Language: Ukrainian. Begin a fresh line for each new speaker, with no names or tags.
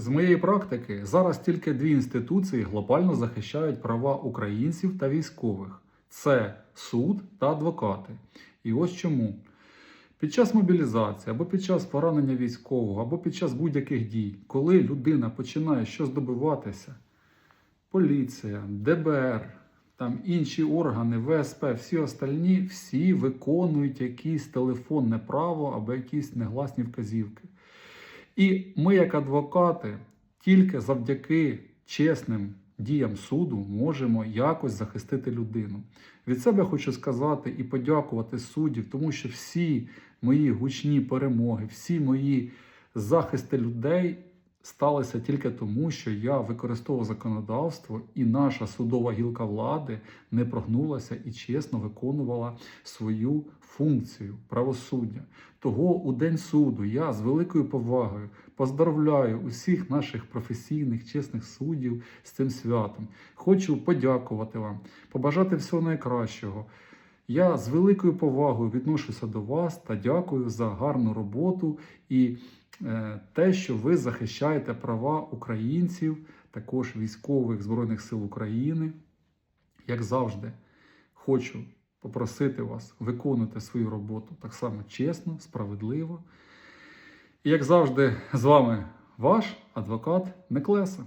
З моєї практики зараз тільки дві інституції глобально захищають права українців та військових: це суд та адвокати. І ось чому. Під час мобілізації або під час поранення військового, або під час будь-яких дій, коли людина починає щось добиватися, поліція, ДБР, там інші органи, ВСП, всі остальні, всі виконують якесь телефонне право або якісь негласні вказівки. І ми, як адвокати, тільки завдяки чесним діям суду можемо якось захистити людину. Від себе хочу сказати і подякувати суддів, тому що всі мої гучні перемоги, всі мої захисти людей сталися тільки тому, що я використовував законодавство, і наша судова гілка влади не прогнулася і чесно виконувала свою функцію правосуддя. Того у день суду я з великою повагою поздравляю усіх наших професійних, чесних суддів з цим святом. Хочу подякувати вам, побажати всього найкращого. Я з великою повагою відношуся до вас та дякую за гарну роботу і е, те, що ви захищаєте права українців, також військових Збройних сил України. Як завжди, хочу попросити вас виконувати свою роботу так само чесно, справедливо. І як завжди, з вами ваш адвокат Неклеса.